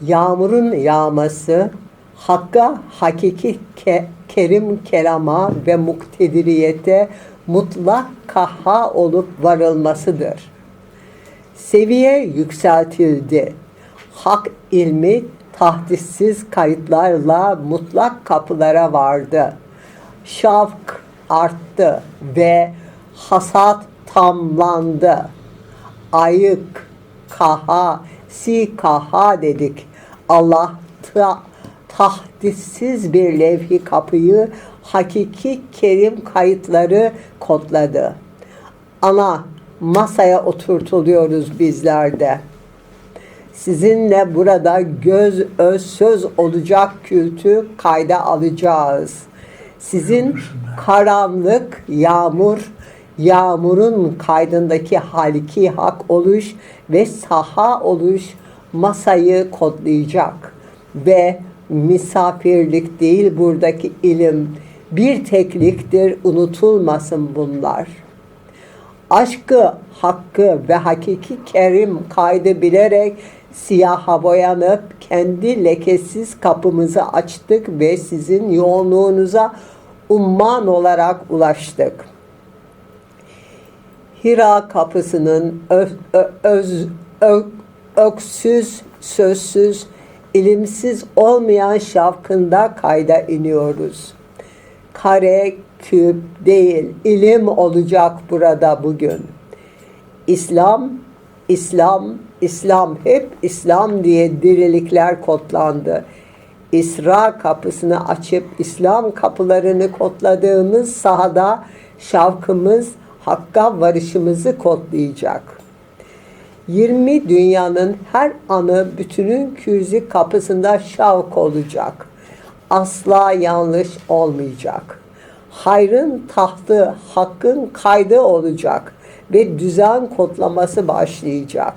Yağmurun yağması, Hakk'a, hakiki ke- kerim kelama ve muktediriyete mutlak kahha olup varılmasıdır. Seviye yükseltildi. Hak ilmi tahdissiz kayıtlarla mutlak kapılara vardı. Şavk arttı ve hasat tamlandı. Ayık, kaha, si kaha dedik. Allah ta, tahdissiz bir levhi kapıyı hakiki kerim kayıtları kodladı. Ana masaya oturtuluyoruz bizler de. Sizinle burada göz öz söz olacak kültü kayda alacağız. Sizin karanlık yağmur, yağmurun kaydındaki haliki hak oluş ve saha oluş masayı kodlayacak. Ve misafirlik değil buradaki ilim, bir tekliktir unutulmasın bunlar.'' aşkı, hakkı ve hakiki kerim kaydı bilerek siyaha boyanıp kendi lekesiz kapımızı açtık ve sizin yoğunluğunuza umman olarak ulaştık. Hira kapısının ö, öz, öksüz, sözsüz, ilimsiz olmayan şavkında kayda iniyoruz. Kare, küp değil, ilim olacak burada bugün. İslam, İslam, İslam, hep İslam diye dirilikler kodlandı. İsra kapısını açıp İslam kapılarını kodladığımız sahada şavkımız, hakka varışımızı kodlayacak. 20 dünyanın her anı bütünün küzi kapısında şavk olacak. Asla yanlış olmayacak. Hayrın tahtı, hakkın kaydı olacak ve düzen kodlaması başlayacak.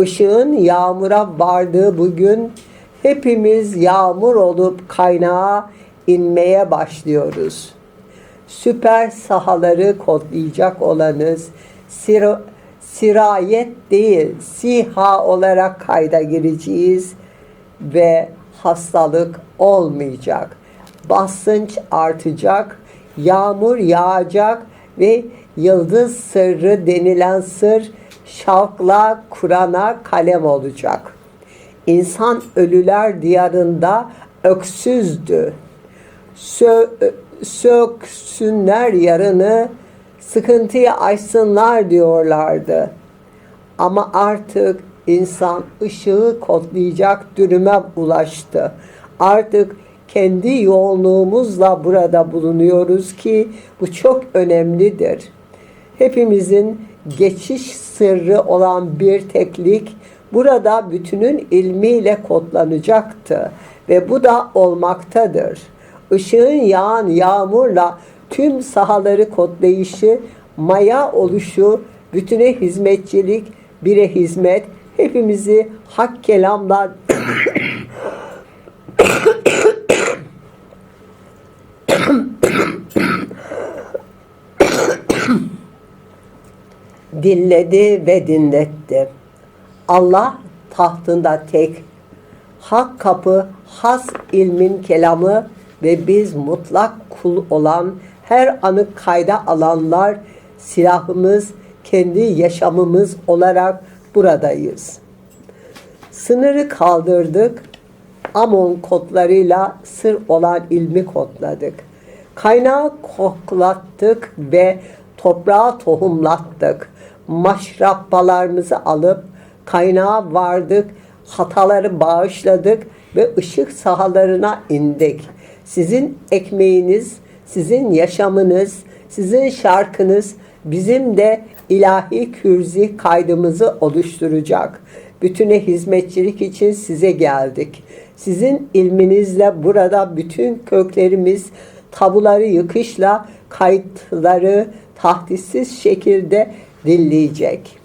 Işığın yağmura vardığı bugün hepimiz yağmur olup kaynağa inmeye başlıyoruz. Süper sahaları kodlayacak olanız sir sirayet değil siha olarak kayda gireceğiz ve hastalık olmayacak. Basınç artacak, yağmur yağacak ve yıldız sırrı denilen sır şavkla Kur'an'a kalem olacak. İnsan ölüler diyarında öksüzdü. Sö söksünler yarını, sıkıntıyı açsınlar diyorlardı. Ama artık insan ışığı kodlayacak dürüme ulaştı. Artık kendi yoğunluğumuzla burada bulunuyoruz ki bu çok önemlidir. Hepimizin geçiş sırrı olan bir teklik burada bütünün ilmiyle kodlanacaktı ve bu da olmaktadır. Işığın yağan yağmurla tüm sahaları kodlayışı, maya oluşu, bütüne hizmetçilik, bire hizmet, hepimizi hak kelamla dinledi ve dinletti. Allah tahtında tek, hak kapı, has ilmin kelamı ve biz mutlak kul olan her anı kayda alanlar silahımız, kendi yaşamımız olarak buradayız. Sınırı kaldırdık, Amon kodlarıyla sır olan ilmi kodladık. Kaynağı koklattık ve toprağa tohumlattık. Maşrappalarımızı alıp kaynağa vardık, hataları bağışladık ve ışık sahalarına indik. Sizin ekmeğiniz, sizin yaşamınız, sizin şarkınız bizim de ilahi kürzi kaydımızı oluşturacak. Bütüne hizmetçilik için size geldik. Sizin ilminizle burada bütün köklerimiz tabuları yıkışla kayıtları tahdissiz şekilde dinleyecek.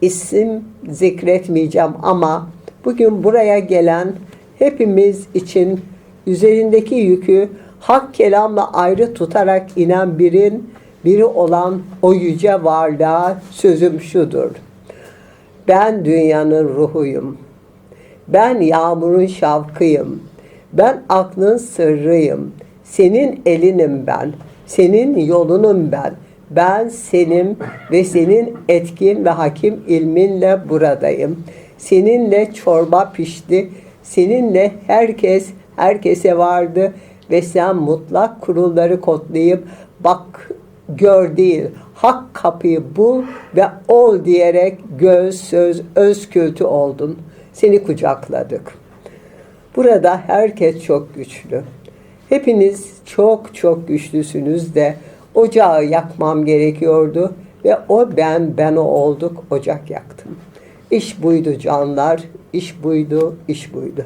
İsim zikretmeyeceğim ama bugün buraya gelen hepimiz için üzerindeki yükü hak kelamla ayrı tutarak inen birin biri olan o yüce varlığa sözüm şudur. Ben dünyanın ruhuyum. Ben yağmurun şavkıyım. Ben aklın sırrıyım. Senin elinim ben. Senin yolunum ben. Ben senin ve senin etkin ve hakim ilminle buradayım. Seninle çorba pişti. Seninle herkes herkese vardı ve sen mutlak kurulları kodlayıp bak gör değil hak kapıyı bul ve ol diyerek göz söz öz kültü oldun. Seni kucakladık. Burada herkes çok güçlü. Hepiniz çok çok güçlüsünüz de ocağı yakmam gerekiyordu ve o ben ben o olduk ocak yaktım. İş buydu canlar, iş buydu, iş buydu.